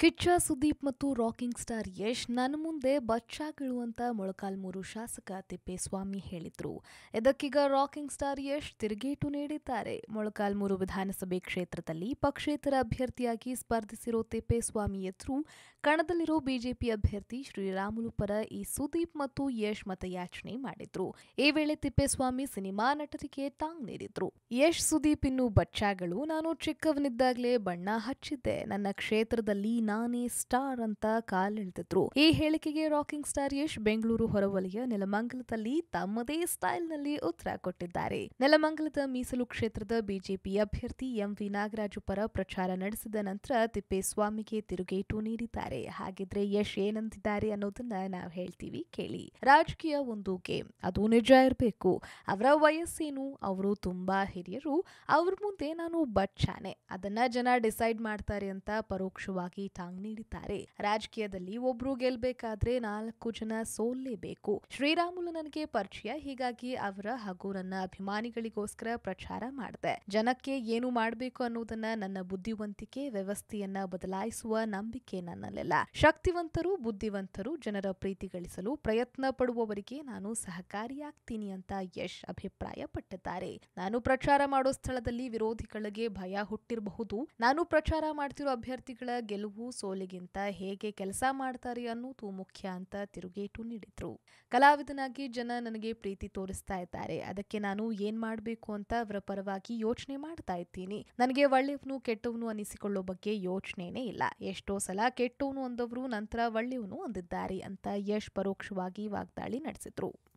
ಕಿಚ್ಚ, ಸುದೀಪ್ ಮತ್ತು rocking star Yash ನನ್ನ ಮುಂದೆ ಬಚ್ಚಾಗಳು ಅಂತ ಮೊಳಕಾಲ್ಮೂರು ಶಾಸಕ ತಿಪ್ಪೇಸ್ವಾಮಿ ಹೇಳಿದ್ರು. ಇದಕ್ಕೀಗ ರಾಕಿಂಗ್ ಸ್ಟಾರ್ ಯಶ್ ತಿರುಗೇಟು ನೀಡಿದ್ದಾರೆ. ಮೊಳಕಾಲ್ಮೂರು ವಿಧಾನಸಭೆ ಕ್ಷೇತ್ರದಲ್ಲಿ ಪಕ್ಷೇತರ ಅಭ್ಯರ್ಥಿಯಾಗಿ ಸ್ಪರ್ಧಿಸಿರೋ ತಿಪ್ಪೇಸ್ವಾಮಿ ಎದುರು ಕಣದಲ್ಲಿರೋ ಬಿಜೆಪಿ ಅಭ್ಯರ್ಥಿ ಶ್ರೀರಾಮುಲು ಪರ ಈ ಸುದೀಪ್ ಮತ್ತು ಯಶ್ ಮತಯಾಚನೆ ಮಾಡಿದ್ರು. ಈ ವೇಳೆ ತಿಪ್ಪೇಸ್ವಾಮಿ ಸಿನಿಮಾ ನಟರಿಗೆ ಟಾಂಗ್ ನೀಡಿದ್ರು. ಯಶ್, ಸುದೀಪ್ ಇನ್ನು ಬಚ್ಚಾಗಳು ನಾನು ಚಿಕ್ಕವನಿದ್ದಾಗಲೇ ಬಣ್ಣ ಹಚ್ಚಿದ್ದೆ. ನನ್ನ ಕ್ಷೇತ್ರದಲ್ಲಿ ನಾನೇ ಸ್ಟಾರ್ ಅಂತ ಕಾಲೆಳೆದಿದ್ರು ಈ ಹೇಳಿಕೆಗೆ ರಾಕಿಂಗ್ ಸ್ಟಾರ್ ಯಶ್ ಬೆಂಗಳೂರು ಹೊರವಲಯ ನೆಲಮಂಗಲದಲ್ಲಿ ತಮ್ಮದೇ ಸ್ಟೈಲ್ನಲ್ಲಿ ಉತ್ತರ ಕೊಟ್ಟಿದ್ದಾರೆ. ನೆಲಮಂಗಲದ ಮೀಸಲು ಕ್ಷೇತ್ರದ ಬಿಜೆಪಿ ಅಭ್ಯರ್ಥಿ ಎಂವಿ ನಾಗರಾಜು ಪರ ಪ್ರಚಾರ ನಡೆಸಿದ ನಂತರ ತಿಪ್ಪೇಸ್ವಾಮಿಗೆ ತಿರುಗೇಟು ನೀಡಿದ್ದಾರೆ. ಹಾಗಿದ್ರೆ ಯಶ್ ಏನಂತಿದ್ದಾರೆ ಅನ್ನೋದನ್ನ ನಾವು ಹೇಳ್ತೀವಿ, ಕೇಳಿ. ರಾಜಕೀಯ ಒಂದು ಗೇಮ್, ಅದು ನಿಜ ಇರಬೇಕು. ಅವರ ವಯಸ್ಸೇನು, ಅವರು ತುಂಬಾ ಹಿರಿಯರು. ಅವ್ರ ಮುಂದೆ ನಾನು ಬಚ್ಚಾನೆ. ಅದನ್ನ ಜನ ಡಿಸೈಡ್ ಮಾಡ್ತಾರೆ ಅಂತ ಪರೋಕ್ಷವಾಗಿ ಟಾಂಗ್ ನೀಡಿದ್ದಾರೆ. ರಾಜಕೀಯದಲ್ಲಿ ಒಬ್ರು ಗೆಲ್ಬೇಕಾದ್ರೆ ನಾಲ್ಕು ಜನ ಸೋಲ್ಲೇಬೇಕು. ಶ್ರೀರಾಮುಲು ನನಗೆ ಪರಿಚಯ, ಹೀಗಾಗಿ ಅವರ ಹಾಗೂ ನನ್ನ ಅಭಿಮಾನಿಗಳಿಗೋಸ್ಕರ ಪ್ರಚಾರ ಮಾಡಿದೆ. ಜನಕ್ಕೆ ಏನು ಮಾಡಬೇಕು ಅನ್ನೋದನ್ನ ನನ್ನ ಬುದ್ಧಿವಂತಿಕೆ, ವ್ಯವಸ್ಥೆಯನ್ನ ಬದಲಾಯಿಸುವ ನಂಬಿಕೆ ನನ್ನಲ್ಲಿಲ್ಲ. ಶಕ್ತಿವಂತರು, ಬುದ್ಧಿವಂತರು, ಜನರ ಪ್ರೀತಿ ಗಳಿಸಲು ಪ್ರಯತ್ನ ಪಡುವವರಿಗೆ ನಾನು ಸಹಕಾರಿಯಾಗ್ತೀನಿ ಅಂತ ಯಶ್ ಅಭಿಪ್ರಾಯಪಟ್ಟಿದ್ದಾರೆ. ನಾನು ಪ್ರಚಾರ ಮಾಡೋ ಸ್ಥಳದಲ್ಲಿ ವಿರೋಧಿಗಳಿಗೆ ಭಯ ಹುಟ್ಟಿರಬಹುದು. ನಾನು ಪ್ರಚಾರ ಮಾಡ್ತಿರೋ ಅಭ್ಯರ್ಥಿಗಳ ಗೆಲುವು ಸೋಲಿಗಿಂತ ಹೇಗೆ ಕೆಲಸ ಮಾಡ್ತಾರೆ ಅನ್ನೋದು ಮುಖ್ಯ ಅಂತ ತಿರುಗೇಟು ನೀಡಿದ್ರು. ಕಲಾವಿದನಾಗಿ ಜನ ನನಗೆ ಪ್ರೀತಿ ತೋರಿಸ್ತಾ ಇದ್ದಾರೆ. ಅದಕ್ಕೆ ನಾನು ಏನ್ ಮಾಡಬೇಕು ಅಂತ ಅವರ ಪರವಾಗಿ ಯೋಚನೆ ಮಾಡ್ತಾ ಇದ್ದೀನಿ. ನನಗೆ ಒಳ್ಳೆಯವನು ಕೆಟ್ಟವನು ಅನಿಸಿಕೊಳ್ಳೋ ಬಗ್ಗೆ ಯೋಚನೆನೇ ಇಲ್ಲ. ಎಷ್ಟೋ ಸಲ ಕೆಟ್ಟವನು ಅಂದವರು ನಂತರ ಒಳ್ಳೆಯವನು ಅಂದಿದ್ದಾರೆ ಅಂತ ಯಶ್ ಪರೋಕ್ಷವಾಗಿ ವಾಗ್ದಾಳಿ ನಡೆಸಿದ್ರು.